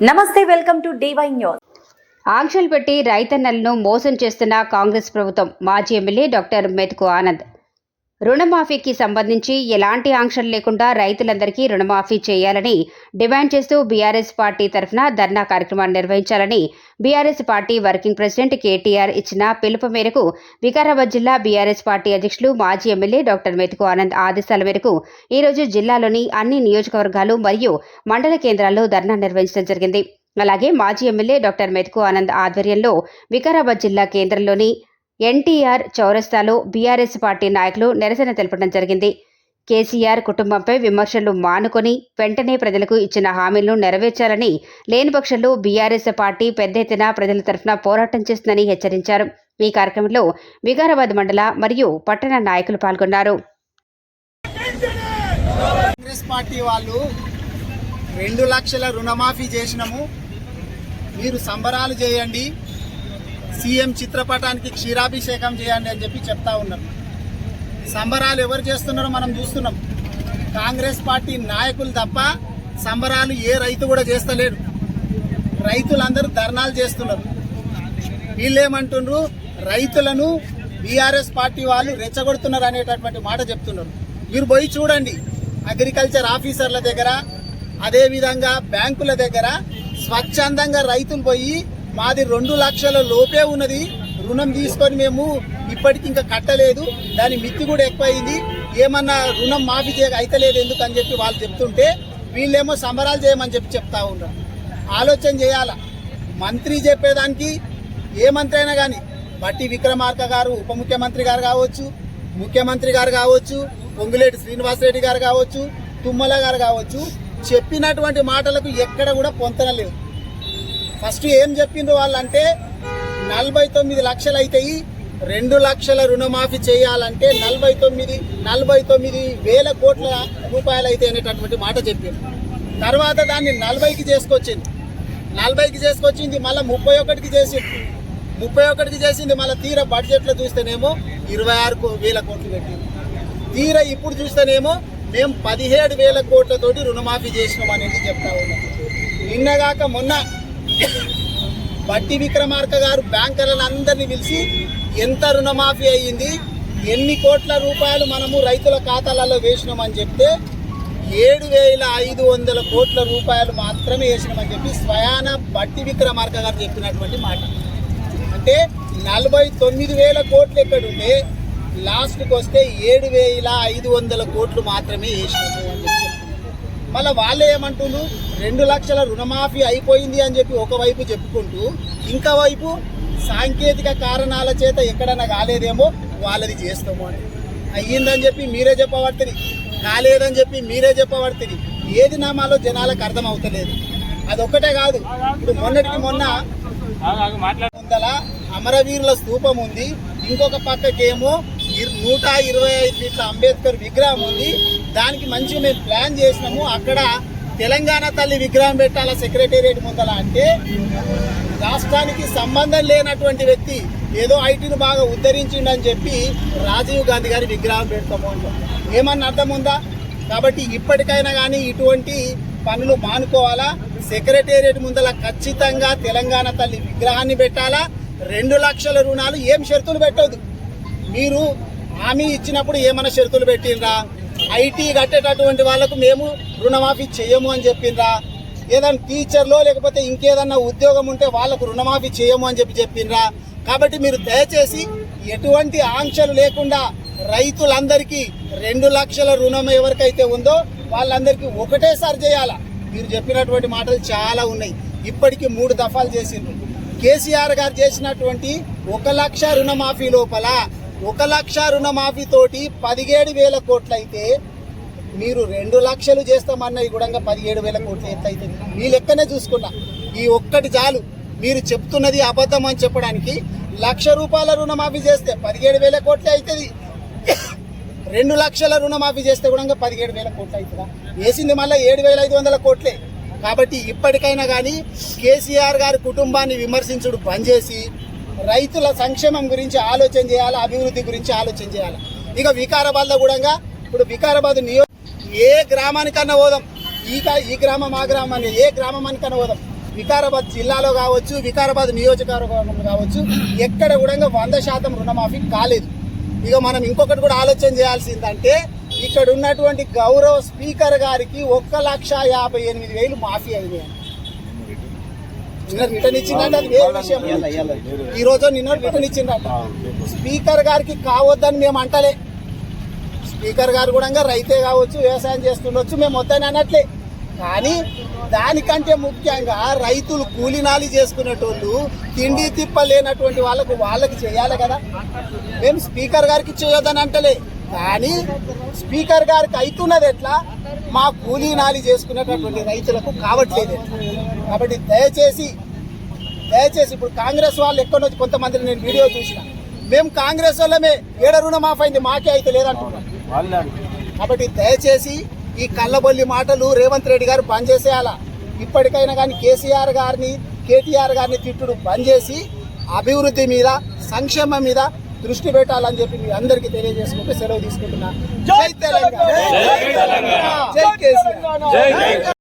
నమస్తే welcome to DY news. ఆంక్షలు పెట్టి రైతన్నలను మోసం చేస్తున్న కాంగ్రెస్ ప్రభుత్వం మాజీ ఎమ్మెల్యే డాక్టర్ మెతుకు ఆనంద్. రుణమాఫీకి సంబంధించి ఎలాంటి ఆంక్షలు లేకుండా రైతులందరికీ రుణమాఫీ చేయాలని డిమాండ్ చేస్తూ బీఆర్ఎస్ పార్టీ తరఫున ధర్నా కార్యక్రమాన్ని నిర్వహించాలని BRS party working president KTR ఇచ్చిన పిలుపు మేరకు వికారాబాద్ జిల్లా బీఆర్ఎస్ పార్టీ అధ్యక్షులు మాజీ ఎమ్మెల్యే డాక్టర్ మెతుకు ఆనంద్ ఆదేశాల మేరకు ఈరోజు జిల్లాలోని అన్ని నియోజకవర్గాలు మరియు మండల కేంద్రాల్లో ధర్నా నిర్వహించడం జరిగింది. అలాగే మాజీ ఎమ్మెల్యే డాక్టర్ మెతుకు ఆనంద్ ఆధ్వర్యంలో వికారాబాద్ జిల్లా కేంద్రంలోని ఎన్టీఆర్ చౌరస్తాలో బీఆర్ఎస్ పార్టీ నాయకులు నిరసన తెలపడం జరిగింది. కేసీఆర్ కుటుంబంపై విమర్శలు మానుకొని వెంటనే ప్రజలకు ఇచ్చిన హామీలను నెరవేర్చాలని లేని పక్షంలో బీఆర్ఎస్ పార్టీ పెద్ద ఎత్తున ప్రజల తరఫున పోరాటం చేస్తుందని హెచ్చరించారు. ఈ కార్యక్రమంలో వికారాబాద్ మండల మరియు పట్టణ నాయకులు పాల్గొన్నారు. కాంగ్రెస్ పార్టీ వాళ్ళు రెండు లక్షల రుణమాఫీ చేసినాము. మీరు సంబరాలు చేయండి. సీఎం చిత్రపటానికి క్షీరాభిషేకం చేయండి అని చెప్పి చెప్తా ఉన్నారు. సంబరాలు ఎవరు చేస్తున్నారో మనం చూస్తున్నాం. కాంగ్రెస్ పార్టీ నాయకులు తప్ప సంబరాలు ఏ రైతు కూడా చేస్తలేరు. రైతులందరూ ధర్నాలు చేస్తున్నారు. వీళ్ళేమంటుండ్రు? రైతులను బీఆర్ఎస్ పార్టీ వాళ్ళు రెచ్చగొడుతున్నారు అనేటటువంటి మాట చెప్తున్నారు. మీరు పోయి చూడండి. అగ్రికల్చర్ ఆఫీసర్ల దగ్గర అదేవిధంగా బ్యాంకుల దగ్గర స్వచ్ఛందంగా రైతులు పోయి మాది రెండు లక్షల లోపే ఉన్నది. రుణం తీసుకొని మేము ఇప్పటికి ఇంకా కట్టలేదు. దాని మిత్తి కూడా ఎక్కువైంది. ఏమన్నా రుణం మాఫీ చేయ అయితలేదు ఎందుకు అని చెప్పి వాళ్ళు చెప్తుంటే వీళ్ళేమో సంబరాలు చేయమని చెప్పి చెప్తా ఉన్నారు. ఆలోచన చేయాల? మంత్రి చెప్పేదానికి ఏ మంత్రి అయినా కానీ బట్టి విక్రమార్క గారు ఉప ముఖ్యమంత్రి గారు కావచ్చు ముఖ్యమంత్రి గారు కావచ్చు పొంగులేటి శ్రీనివాసరెడ్డి గారు కావచ్చు తుమ్మల గారు కావచ్చు చెప్పినటువంటి మాటలకు ఎక్కడ కూడా పొంతనలేవు ఫస్ట్ ఏం చెప్పిండ్రు వాళ్ళంటే నలభై తొమ్మిది లక్షలు అవుతాయి రెండు లక్షల రుణమాఫీ చేయాలంటే నలభై తొమ్మిది నలభై తొమ్మిది వేల కోట్ల రూపాయలు అయితే అనేటటువంటి మాట చెప్పింది తర్వాత దాన్ని నలభైకి చేసుకొచ్చింది నలభైకి చేసుకొచ్చింది మళ్ళీ ముప్పై ఒకటికి చేసింది ముప్పై ఒకటికి చేసింది మళ్ళీ తీర బడ్జెట్లో చూస్తేనేమో ఇరవై ఆరు వేల కోట్లు పెట్టింది. తీర ఇప్పుడు చూస్తేనేమో మేము పదిహేడు వేల కోట్లతోటి రుణమాఫీ చేసినాం అనేది చెప్తా ఉన్నాం. నిన్నగాక మొన్న బట్టి విక్రమార్క గారు బ్యాంకర్లను అందరినీ పిలిచి ఎంత రుణమాఫీ అయ్యింది? ఎన్ని కోట్ల రూపాయలు మనము రైతుల ఖాతాలలో వేసినామని చెప్తే ఏడు వేల ఐదు వందల కోట్ల రూపాయలు మాత్రమే వేసినామని చెప్పి స్వయాన బట్టి విక్రమార్క గారు చెప్పినటువంటి మాట. అంటే నలభై తొమ్మిది వేల కోట్లు ఎక్కడుంటే లాస్ట్కి వస్తే ఏడు వేల ఐదు వందల కోట్లు మాత్రమే వేసినాము అని చెప్పి మళ్ళీ వాళ్ళే ఏమంటుండ్రు? రెండు లక్షల రుణమాఫీ అయిపోయింది అని చెప్పి ఒకవైపు చెప్పుకుంటూ ఇంకా వైపు సాంకేతిక కారణాల చేత ఎక్కడన్నా కాలేదేమో వాళ్ళది చేస్తాము అని. అయ్యిందని చెప్పి మీరే చెప్పబడుతుంది కాలేదని చెప్పి మీరే చెప్పబడుతుంది. ఏది నామాలో జనాలకు అర్థం అవుతలేదు అదొక్కటే కాదు ఇప్పుడు మొన్నటికి మొన్న ముందల అమరవీరుల స్థూపం ఉంది ఇంకొక పక్కకేమో నూట ఇరవై ఐదు ఫీట్ల అంబేద్కర్ విగ్రహం ఉంది దానికి మంచిగా మేము ప్లాన్ చేసినాము. అక్కడ తెలంగాణ తల్లి విగ్రహం పెట్టాలా సెక్రటేరియట్ ముందల అంటే రాష్ట్రానికి సంబంధం లేనటువంటి వ్యక్తి ఏదో ఐటీని బాగా ఉద్ధరించిండని చెప్పి రాజీవ్ గాంధీ గారి విగ్రహం పెడతాము అంటాం ఏమన్నా అర్థం ఉందా? కాబట్టి ఇప్పటికైనా కానీ ఇటువంటి పనులు మానుకోవాలా? సెక్రటేరియట్ ముందల ఖచ్చితంగా తెలంగాణ తల్లి విగ్రహాన్ని పెట్టాలా? రెండు లక్షల రుణాలు ఏం షరతులు పెట్టదు మీరు హామీ ఇచ్చినప్పుడు ఏమైనా షరతులు పెట్టిండ్రా? ఐటీ కట్టేటటువంటి వాళ్ళకు మేము రుణమాఫీ చేయము అని చెప్పిండ్రా. ఏదైనా టీచర్లో లేకపోతే ఇంకేదన్నా ఉద్యోగం ఉంటే వాళ్ళకు రుణమాఫీ చేయము అని చెప్పి చెప్పిండ్రా. కాబట్టి మీరు దయచేసి ఎటువంటి ఆంక్షలు లేకుండా రైతులందరికీ రెండు లక్షల రుణం ఎవరికైతే ఉందో వాళ్ళందరికీ ఒకటేసారి చేయాలా? మీరు చెప్పినటువంటి మాటలు చాలా ఉన్నాయి. ఇప్పటికీ మూడు దఫాలు చేసిండ్రు. కేసీఆర్ గారు చేసినటువంటి ఒక లక్ష రుణమాఫీ లోపల ఒక లక్ష రుణమాఫీతోటి పదిహేడు వేల కోట్లు అయితే మీరు రెండు లక్షలు చేస్తామన్నది కూడా పదిహేడు వేల కోట్లు ఎంత మీ లెక్కనే చూసుకున్నా. ఈ ఒక్కటి చాలు. మీరు చెప్తున్నది అబద్ధం అని చెప్పడానికి లక్ష రూపాయల రుణమాఫీ చేస్తే పదిహేడు వేల కోట్లే అవుతుంది రెండు లక్షల రుణమాఫీ చేస్తే కూడా పదిహేడు వేల కోట్లు అవుతుందా వేసింది మళ్ళీ ఏడు వేల ఐదు వందల కోట్లే. కాబట్టి ఇప్పటికైనా కానీ కేసీఆర్ గారి కుటుంబాన్ని విమర్శించుడు బంద్ చేసి రైతుల సంక్షేమం గురించి ఆలోచన చేయాలి అభివృద్ధి గురించి ఆలోచన చేయాలి? ఇక వికారాబాద్లో కూడా ఇప్పుడు వికారాబాద్ నియో ఏ గ్రామానికన్నా పోదాం. ఈ ఈ గ్రామం ఆ గ్రామం అని ఏ గ్రామానికన్నా పోదాం. వికారాబాద్ జిల్లాలో కావచ్చు వికారాబాద్ నియోజకవర్గంలో కావచ్చు ఎక్కడ కూడా వంద శాతం రుణమాఫీ కాలేదు. ఇక మనం ఇంకొకటి కూడా ఆలోచన చేయాల్సిందంటే ఇక్కడ ఉన్నటువంటి గౌరవ స్పీకర్ గారికి ఒక్క లక్ష యాభై ఎనిమిది వేలు మాఫీ అయినాయి. నిన్న రిటర్న్ ఇచ్చిందంటే అది వేరే విషయం. ఈ రోజు నిన్న రిటర్న్ ఇచ్చిందంట. స్పీకర్ గారికి కావద్దని మేము అంటలే. స్పీకర్ గారు కూడా రైతే కావచ్చు వ్యవసాయం చేస్తుండొచ్చు మేము వద్దని అనట్లే కానీ దానికంటే ముఖ్యంగా రైతులు కూలినాలి చేసుకునేటోళ్ళు తిండి తిప్ప లేనటువంటి వాళ్ళకు వాళ్ళకి చేయాలి కదా. మేము స్పీకర్ గారికి చేయొద్దని అంటలే. కానీ స్పీకర్ గారికి అవుతున్నది ఎట్లా? మా కూలీ నాలి చేసుకునేటటువంటి రైతులకు కావట్లేదు. కాబట్టి దయచేసి దయచేసి ఇప్పుడు కాంగ్రెస్ వాళ్ళు ఎక్కడ నుంచి నేను వీడియో చూసిన మేము కాంగ్రెస్ వాళ్ళమే ఏడ రుణమాఫ్ అయింది మాకే అయితే లేదంటున్నాం కాబట్టి దయచేసి ఈ కళ్ళబొల్లి మాటలు రేవంత్ రెడ్డి గారు బంద్ చేసేయాలా? ఇప్పటికైనా కానీ కేసీఆర్ గారిని కేటీఆర్ గారిని తిట్టుడు బంద్ చేసి అభివృద్ధి మీద సంక్షేమం మీద దృష్టి పెట్టాలని చెప్పి మీ అందరికీ తెలియజేసుకుంటూ సెలవు తీసుకుంటున్నా. జై తెలంగాణ. జై కేసీఆర్.